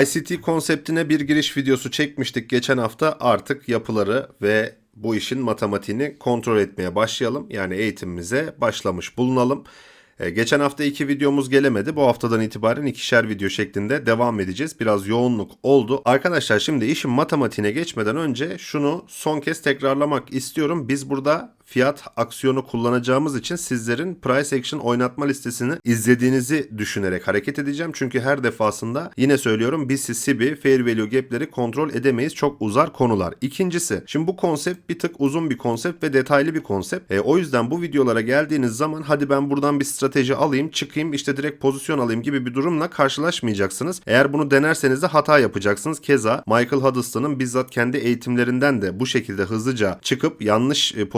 ICT konseptine bir giriş videosu çekmiştik geçen hafta. Artık yapıları ve bu işin matematiğini kontrol etmeye başlayalım. Yani eğitimimize başlamış bulunalım. Ee, geçen hafta iki videomuz gelemedi. Bu haftadan itibaren ikişer video şeklinde devam edeceğiz. Biraz yoğunluk oldu. Arkadaşlar şimdi işin matematiğine geçmeden önce şunu son kez tekrarlamak istiyorum. Biz burada fiyat aksiyonu kullanacağımız için sizlerin price action oynatma listesini izlediğinizi düşünerek hareket edeceğim. Çünkü her defasında yine söylüyorum biz SIB'i fair value gap'leri kontrol edemeyiz. Çok uzar konular. İkincisi şimdi bu konsept bir tık uzun bir konsept ve detaylı bir konsept. E, o yüzden bu videolara geldiğiniz zaman hadi ben buradan bir strateji alayım çıkayım işte direkt pozisyon alayım gibi bir durumla karşılaşmayacaksınız. Eğer bunu denerseniz de hata yapacaksınız. Keza Michael Huddleston'ın bizzat kendi eğitimlerinden de bu şekilde hızlıca çıkıp yanlış e,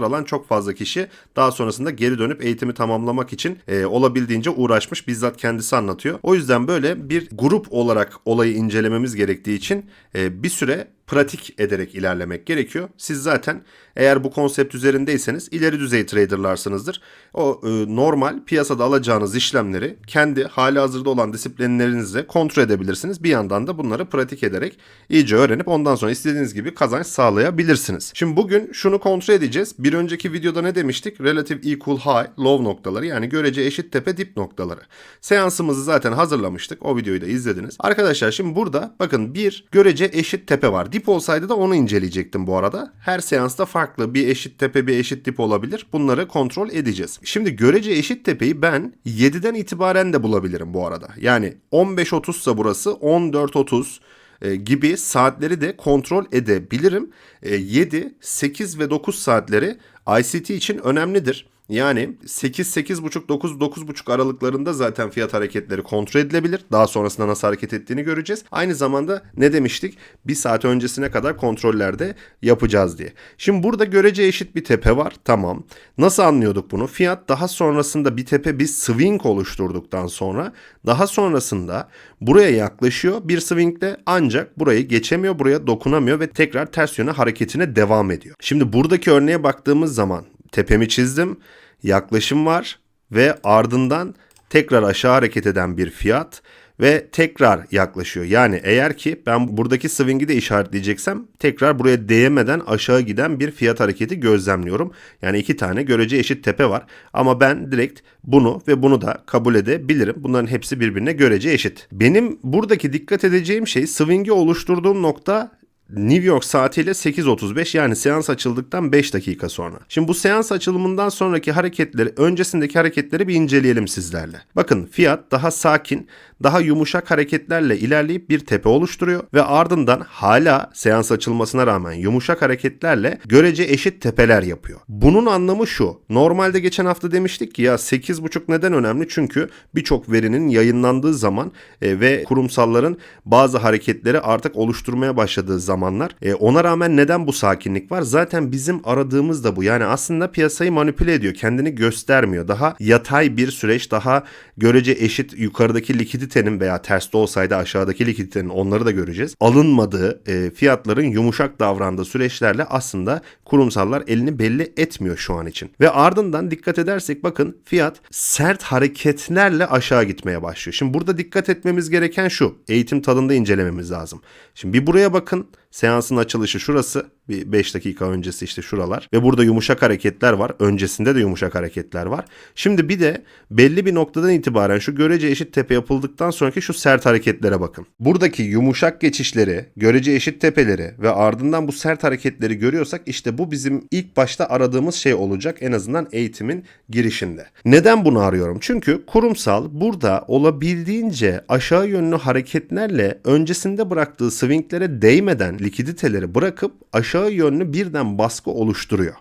pozisyonlar alan çok fazla kişi daha sonrasında geri dönüp eğitimi tamamlamak için e, olabildiğince uğraşmış. Bizzat kendisi anlatıyor. O yüzden böyle bir grup olarak olayı incelememiz gerektiği için e, bir süre pratik ederek ilerlemek gerekiyor. Siz zaten eğer bu konsept üzerindeyseniz ileri düzey traderlarsınızdır. O e, normal piyasada alacağınız işlemleri kendi hali hazırda olan disiplinlerinizle kontrol edebilirsiniz. Bir yandan da bunları pratik ederek iyice öğrenip ondan sonra istediğiniz gibi kazanç sağlayabilirsiniz. Şimdi bugün şunu kontrol edeceğiz. Bir önceki videoda ne demiştik? Relative equal high, low noktaları yani görece eşit tepe dip noktaları. Seansımızı zaten hazırlamıştık. O videoyu da izlediniz. Arkadaşlar şimdi burada bakın bir görece eşit tepe var. Dip olsaydı da onu inceleyecektim bu arada. Her seansta farklı bir eşit tepe bir eşit dip olabilir. Bunları kontrol edeceğiz. Şimdi görece eşit tepeyi ben 7'den itibaren de bulabilirim bu arada. Yani 15.30 ise burası 14.30 e, gibi saatleri de kontrol edebilirim. E, 7, 8 ve 9 saatleri ICT için önemlidir. Yani 8 8.5 9 9.5 aralıklarında zaten fiyat hareketleri kontrol edilebilir. Daha sonrasında nasıl hareket ettiğini göreceğiz. Aynı zamanda ne demiştik? Bir saat öncesine kadar kontrollerde yapacağız diye. Şimdi burada görece eşit bir tepe var. Tamam. Nasıl anlıyorduk bunu? Fiyat daha sonrasında bir tepe bir swing oluşturduktan sonra daha sonrasında buraya yaklaşıyor. Bir swingle ancak burayı geçemiyor, buraya dokunamıyor ve tekrar ters yöne hareketine devam ediyor. Şimdi buradaki örneğe baktığımız zaman tepemi çizdim yaklaşım var ve ardından tekrar aşağı hareket eden bir fiyat ve tekrar yaklaşıyor. Yani eğer ki ben buradaki swing'i de işaretleyeceksem tekrar buraya değmeden aşağı giden bir fiyat hareketi gözlemliyorum. Yani iki tane görece eşit tepe var ama ben direkt bunu ve bunu da kabul edebilirim. Bunların hepsi birbirine görece eşit. Benim buradaki dikkat edeceğim şey swing'i oluşturduğum nokta New York saatiyle 8.35 yani seans açıldıktan 5 dakika sonra. Şimdi bu seans açılımından sonraki hareketleri, öncesindeki hareketleri bir inceleyelim sizlerle. Bakın fiyat daha sakin, daha yumuşak hareketlerle ilerleyip bir tepe oluşturuyor ve ardından hala seans açılmasına rağmen yumuşak hareketlerle görece eşit tepeler yapıyor. Bunun anlamı şu. Normalde geçen hafta demiştik ki ya 8.5 neden önemli? Çünkü birçok verinin yayınlandığı zaman e, ve kurumsalların bazı hareketleri artık oluşturmaya başladığı zamanlar. E, ona rağmen neden bu sakinlik var? Zaten bizim aradığımız da bu. Yani aslında piyasayı manipüle ediyor. Kendini göstermiyor. Daha yatay bir süreç, daha görece eşit yukarıdaki likidite likiditenin veya terste olsaydı aşağıdaki likiditenin onları da göreceğiz. Alınmadığı e, fiyatların yumuşak davrandığı süreçlerle aslında kurumsallar elini belli etmiyor şu an için. Ve ardından dikkat edersek bakın fiyat sert hareketlerle aşağı gitmeye başlıyor. Şimdi burada dikkat etmemiz gereken şu. Eğitim tadında incelememiz lazım. Şimdi bir buraya bakın. Seansın açılışı şurası. Bir 5 dakika öncesi işte şuralar. Ve burada yumuşak hareketler var. Öncesinde de yumuşak hareketler var. Şimdi bir de belli bir noktadan itibaren şu görece eşit tepe yapıldıktan sonraki şu sert hareketlere bakın. Buradaki yumuşak geçişleri, görece eşit tepeleri ve ardından bu sert hareketleri görüyorsak işte bu bizim ilk başta aradığımız şey olacak en azından eğitimin girişinde. Neden bunu arıyorum? Çünkü kurumsal burada olabildiğince aşağı yönlü hareketlerle öncesinde bıraktığı swinglere değmeden likiditeleri bırakıp aşağı yönlü birden baskı oluşturuyor.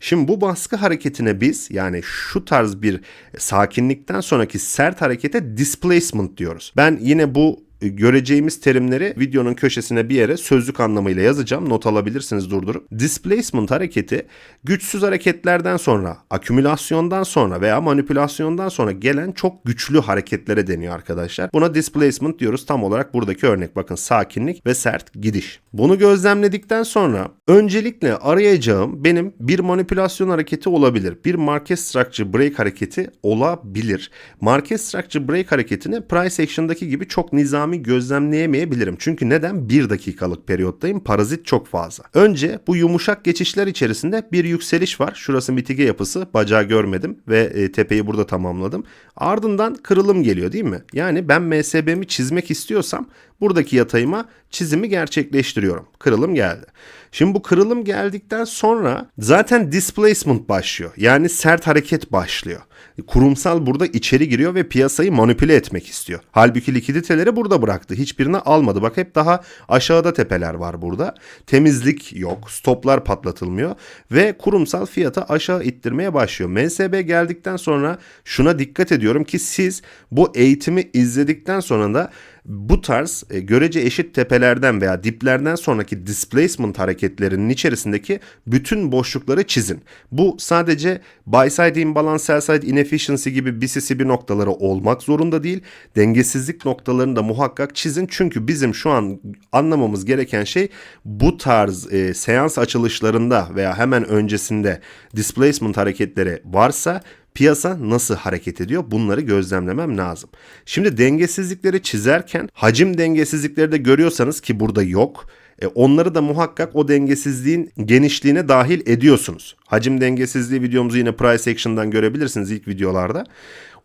Şimdi bu baskı hareketine biz yani şu tarz bir sakinlikten sonraki sert harekete displacement diyoruz. Ben yine bu göreceğimiz terimleri videonun köşesine bir yere sözlük anlamıyla yazacağım. Not alabilirsiniz durdurup. Displacement hareketi güçsüz hareketlerden sonra, akümülasyondan sonra veya manipülasyondan sonra gelen çok güçlü hareketlere deniyor arkadaşlar. Buna displacement diyoruz. Tam olarak buradaki örnek. Bakın sakinlik ve sert gidiş. Bunu gözlemledikten sonra öncelikle arayacağım benim bir manipülasyon hareketi olabilir. Bir market structure break hareketi olabilir. Market structure break hareketini price action'daki gibi çok nizami cami gözlemleyemeyebilirim. Çünkü neden? 1 dakikalık periyottayım. Parazit çok fazla. Önce bu yumuşak geçişler içerisinde bir yükseliş var. Şurası mitige yapısı. Bacağı görmedim ve e, tepeyi burada tamamladım. Ardından kırılım geliyor değil mi? Yani ben MSB'mi çizmek istiyorsam buradaki yatayıma çizimi gerçekleştiriyorum. Kırılım geldi. Şimdi bu kırılım geldikten sonra zaten displacement başlıyor. Yani sert hareket başlıyor. Kurumsal burada içeri giriyor ve piyasayı manipüle etmek istiyor. Halbuki likiditeleri burada bıraktı. Hiçbirini almadı. Bak hep daha aşağıda tepeler var burada. Temizlik yok. Stoplar patlatılmıyor. Ve kurumsal fiyatı aşağı ittirmeye başlıyor. MSB geldikten sonra şuna dikkat ediyorum ki siz bu eğitimi izledikten sonra da bu tarz e, görece eşit tepelerden veya diplerden sonraki displacement hareketlerinin içerisindeki bütün boşlukları çizin. Bu sadece buy side imbalance, sell side inefficiency gibi BCCB noktaları olmak zorunda değil. Dengesizlik noktalarını da muhakkak çizin. Çünkü bizim şu an anlamamız gereken şey bu tarz e, seans açılışlarında veya hemen öncesinde displacement hareketleri varsa piyasa nasıl hareket ediyor bunları gözlemlemem lazım. Şimdi dengesizlikleri çizerken hacim dengesizlikleri de görüyorsanız ki burada yok. E, onları da muhakkak o dengesizliğin genişliğine dahil ediyorsunuz. Hacim dengesizliği videomuzu yine price action'dan görebilirsiniz ilk videolarda.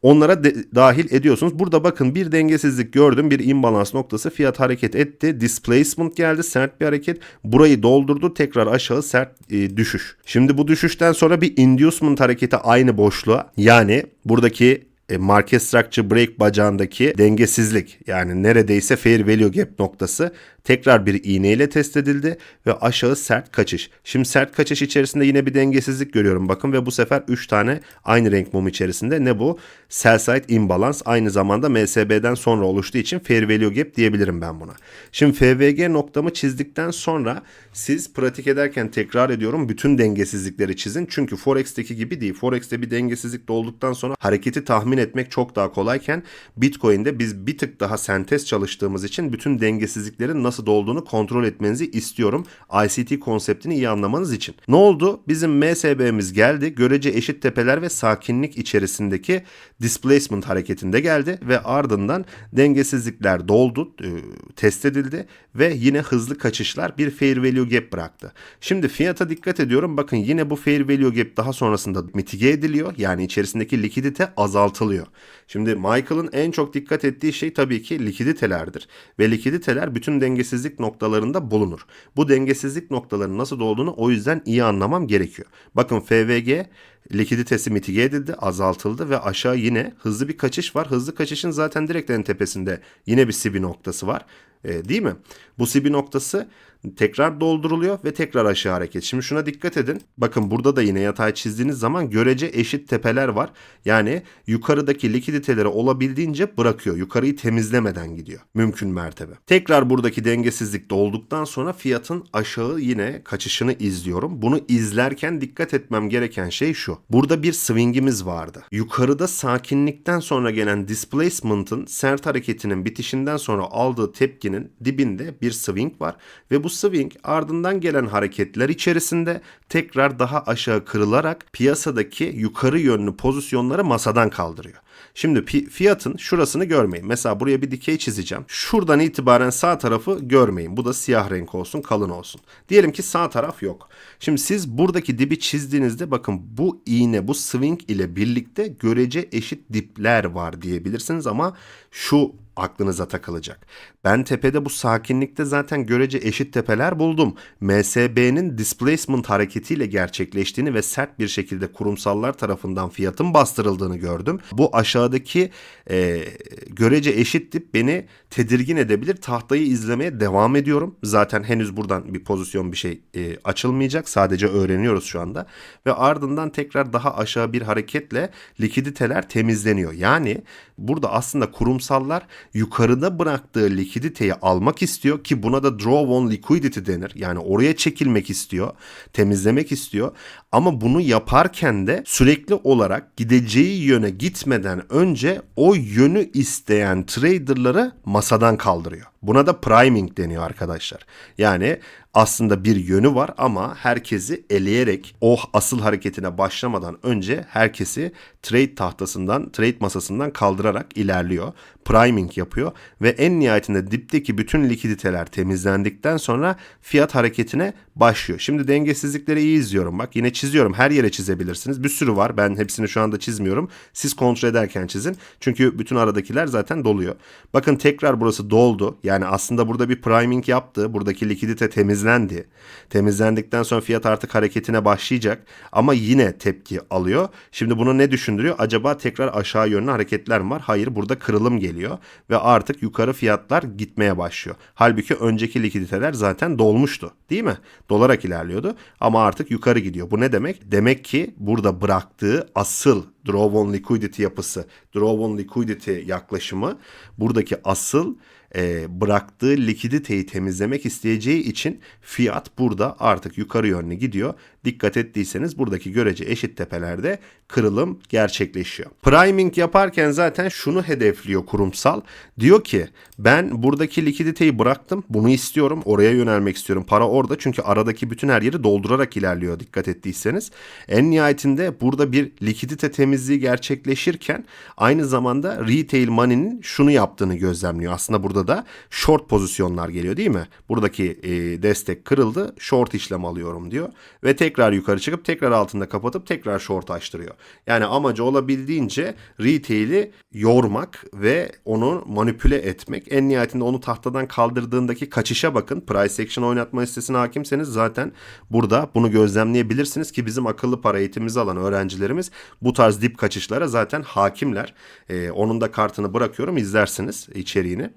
Onlara de, dahil ediyorsunuz. Burada bakın bir dengesizlik gördüm. Bir imbalans noktası fiyat hareket etti. Displacement geldi. Sert bir hareket. Burayı doldurdu. Tekrar aşağı sert e, düşüş. Şimdi bu düşüşten sonra bir inducement hareketi aynı boşluğa. Yani buradaki e, market structure break bacağındaki dengesizlik yani neredeyse fair value gap noktası tekrar bir iğneyle test edildi ve aşağı sert kaçış. Şimdi sert kaçış içerisinde yine bir dengesizlik görüyorum bakın ve bu sefer 3 tane aynı renk mum içerisinde ne bu? Sell side imbalance aynı zamanda MSB'den sonra oluştuğu için fair value gap diyebilirim ben buna. Şimdi FVG noktamı çizdikten sonra siz pratik ederken tekrar ediyorum bütün dengesizlikleri çizin. Çünkü Forex'teki gibi değil. Forex'te bir dengesizlik olduktan sonra hareketi tahmin etmek çok daha kolayken Bitcoin'de biz bir tık daha sentez çalıştığımız için bütün dengesizliklerin nasıl olduğunu kontrol etmenizi istiyorum. ICT konseptini iyi anlamanız için. Ne oldu? Bizim MSB'miz geldi. Görece eşit tepeler ve sakinlik içerisindeki displacement hareketinde geldi ve ardından dengesizlikler doldu, e, test edildi ve yine hızlı kaçışlar bir fair value gap bıraktı. Şimdi fiyata dikkat ediyorum. Bakın yine bu fair value gap daha sonrasında mitige ediliyor. Yani içerisindeki likidite azaltılıyor. Şimdi Michael'ın en çok dikkat ettiği şey tabii ki likiditelerdir. Ve likiditeler bütün dengesizlik noktalarında bulunur. Bu dengesizlik noktalarının nasıl olduğunu o yüzden iyi anlamam gerekiyor. Bakın FVG likiditesi mitige edildi, azaltıldı ve aşağı yine hızlı bir kaçış var. Hızlı kaçışın zaten direkt en tepesinde yine bir sibi noktası var. E, değil mi? Bu sibi noktası tekrar dolduruluyor ve tekrar aşağı hareket. Şimdi şuna dikkat edin. Bakın burada da yine yatay çizdiğiniz zaman görece eşit tepeler var. Yani yukarıdaki likiditeleri olabildiğince bırakıyor. Yukarıyı temizlemeden gidiyor. Mümkün mertebe. Tekrar buradaki dengesizlik dolduktan sonra fiyatın aşağı yine kaçışını izliyorum. Bunu izlerken dikkat etmem gereken şey şu. Burada bir swingimiz vardı. Yukarıda sakinlikten sonra gelen displacement'ın sert hareketinin bitişinden sonra aldığı tepkinin dibinde bir swing var ve bu swing ardından gelen hareketler içerisinde tekrar daha aşağı kırılarak piyasadaki yukarı yönlü pozisyonları masadan kaldırıyor. Şimdi fiyatın şurasını görmeyin. Mesela buraya bir dikey çizeceğim. Şuradan itibaren sağ tarafı görmeyin. Bu da siyah renk olsun, kalın olsun. Diyelim ki sağ taraf yok. Şimdi siz buradaki dibi çizdiğinizde bakın bu iğne, bu swing ile birlikte görece eşit dipler var diyebilirsiniz ama şu aklınıza takılacak. Ben tepede bu sakinlikte zaten görece eşit tepeler buldum. MSB'nin displacement hareketiyle gerçekleştiğini ve sert bir şekilde kurumsallar tarafından fiyatın bastırıldığını gördüm. Bu aşağıdaki e, görece eşit dip beni tedirgin edebilir. Tahtayı izlemeye devam ediyorum. Zaten henüz buradan bir pozisyon bir şey e, açılmayacak. Sadece öğreniyoruz şu anda. Ve ardından tekrar daha aşağı bir hareketle likiditeler temizleniyor. Yani burada aslında kurumsallar yukarıda bıraktığı likiditeyi almak istiyor ki buna da draw on liquidity denir. Yani oraya çekilmek istiyor, temizlemek istiyor. Ama bunu yaparken de sürekli olarak gideceği yöne gitmeden önce o yönü isteyen traderları masadan kaldırıyor. Buna da priming deniyor arkadaşlar. Yani aslında bir yönü var ama herkesi eleyerek o asıl hareketine başlamadan önce herkesi trade tahtasından, trade masasından kaldırarak ilerliyor. Priming yapıyor ve en nihayetinde dipteki bütün likiditeler temizlendikten sonra fiyat hareketine başlıyor. Şimdi dengesizlikleri iyi izliyorum. Bak yine çiziyorum. Her yere çizebilirsiniz. Bir sürü var. Ben hepsini şu anda çizmiyorum. Siz kontrol ederken çizin. Çünkü bütün aradakiler zaten doluyor. Bakın tekrar burası doldu. Yani aslında burada bir priming yaptı. Buradaki likidite temizlendi. Temizlendikten sonra fiyat artık hareketine başlayacak. Ama yine tepki alıyor. Şimdi bunu ne düşündürüyor? Acaba tekrar aşağı yönlü hareketler mi var? Hayır burada kırılım geliyor. Ve artık yukarı fiyatlar gitmeye başlıyor. Halbuki önceki likiditeler zaten dolmuştu. Değil mi? Dolarak ilerliyordu. Ama artık yukarı gidiyor. Bu ne demek? Demek ki burada bıraktığı asıl draw on liquidity yapısı, draw on liquidity yaklaşımı buradaki asıl e, bıraktığı likiditeyi temizlemek isteyeceği için fiyat burada artık yukarı yönlü gidiyor. Dikkat ettiyseniz buradaki görece eşit tepelerde kırılım gerçekleşiyor. Priming yaparken zaten şunu hedefliyor kurumsal. Diyor ki ben buradaki likiditeyi bıraktım. Bunu istiyorum. Oraya yönelmek istiyorum. Para orada çünkü aradaki bütün her yeri doldurarak ilerliyor dikkat ettiyseniz. En nihayetinde burada bir likidite temizliği gerçekleşirken aynı zamanda retail money'nin şunu yaptığını gözlemliyor. Aslında burada da short pozisyonlar geliyor değil mi? Buradaki e, destek kırıldı. Short işlem alıyorum diyor. Ve tekrar yukarı çıkıp tekrar altında kapatıp tekrar short açtırıyor. Yani amacı olabildiğince retail'i yormak ve onu manipüle etmek. En nihayetinde onu tahtadan kaldırdığındaki kaçışa bakın. Price action oynatma listesine hakimseniz zaten burada bunu gözlemleyebilirsiniz ki bizim akıllı para eğitimimizi alan öğrencilerimiz bu tarz dip kaçışlara zaten hakimler. Ee, onun da kartını bırakıyorum izlersiniz içeriğini.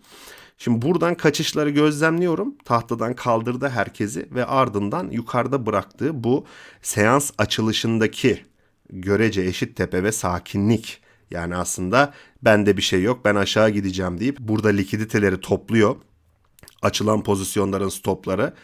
Şimdi buradan kaçışları gözlemliyorum. Tahtadan kaldırdı herkesi ve ardından yukarıda bıraktığı bu seans açılışındaki görece eşit tepe ve sakinlik. Yani aslında bende bir şey yok ben aşağı gideceğim deyip burada likiditeleri topluyor. Açılan pozisyonların stopları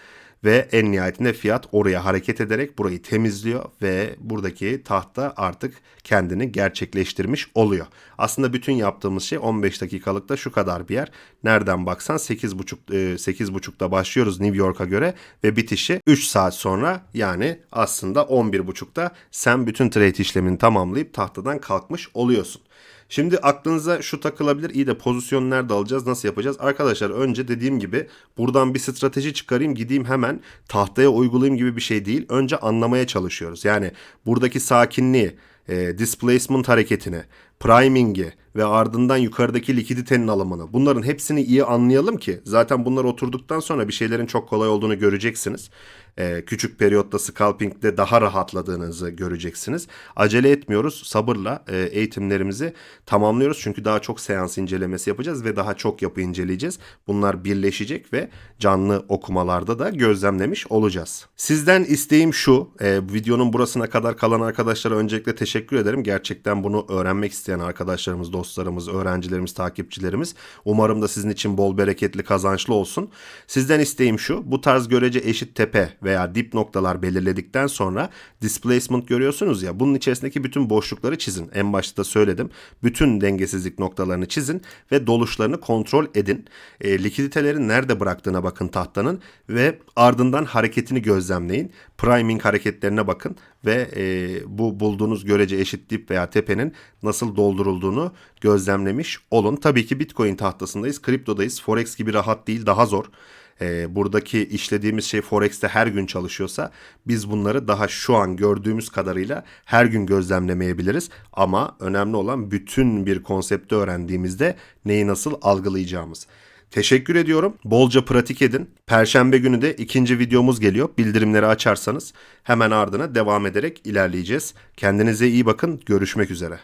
ve en nihayetinde fiyat oraya hareket ederek burayı temizliyor ve buradaki tahta artık kendini gerçekleştirmiş oluyor. Aslında bütün yaptığımız şey 15 dakikalıkta şu kadar bir yer. Nereden baksan 8.30 8.30'da başlıyoruz New York'a göre ve bitişi 3 saat sonra yani aslında 11.30'da sen bütün trade işlemini tamamlayıp tahtadan kalkmış oluyorsun. Şimdi aklınıza şu takılabilir. İyi de pozisyon nerede alacağız? Nasıl yapacağız? Arkadaşlar önce dediğim gibi buradan bir strateji çıkarayım gideyim hemen tahtaya uygulayayım gibi bir şey değil. Önce anlamaya çalışıyoruz. Yani buradaki sakinliği, e, displacement hareketini, priming'i ve ardından yukarıdaki likiditenin alımını bunların hepsini iyi anlayalım ki zaten bunlar oturduktan sonra bir şeylerin çok kolay olduğunu göreceksiniz. Ee, küçük periyotta scalping'de daha rahatladığınızı göreceksiniz. Acele etmiyoruz. Sabırla e, eğitimlerimizi tamamlıyoruz. Çünkü daha çok seans incelemesi yapacağız ve daha çok yapı inceleyeceğiz. Bunlar birleşecek ve canlı okumalarda da gözlemlemiş olacağız. Sizden isteğim şu. E, videonun burasına kadar kalan arkadaşlara öncelikle teşekkür ederim. Gerçekten bunu öğrenmek isteyen arkadaşlarımız, dostlarımız, öğrencilerimiz, takipçilerimiz. Umarım da sizin için bol bereketli, kazançlı olsun. Sizden isteğim şu. Bu tarz görece eşit tepe veya dip noktalar belirledikten sonra displacement görüyorsunuz ya bunun içerisindeki bütün boşlukları çizin. En başta da söyledim. Bütün dengesizlik noktalarını çizin ve doluşlarını kontrol edin. E, likiditeleri nerede bıraktığına bakın tahtanın ve ardından hareketini gözlemleyin. Priming hareketlerine bakın ve e, bu bulduğunuz görece eşit dip veya tepenin doldurulduğunu gözlemlemiş olun. Tabii ki Bitcoin tahtasındayız, kriptodayız. Forex gibi rahat değil, daha zor e, buradaki işlediğimiz şey Forex'te her gün çalışıyorsa biz bunları daha şu an gördüğümüz kadarıyla her gün gözlemlemeyebiliriz. Ama önemli olan bütün bir konsepti öğrendiğimizde neyi nasıl algılayacağımız. Teşekkür ediyorum. Bolca pratik edin. Perşembe günü de ikinci videomuz geliyor. Bildirimleri açarsanız hemen ardına devam ederek ilerleyeceğiz. Kendinize iyi bakın. Görüşmek üzere.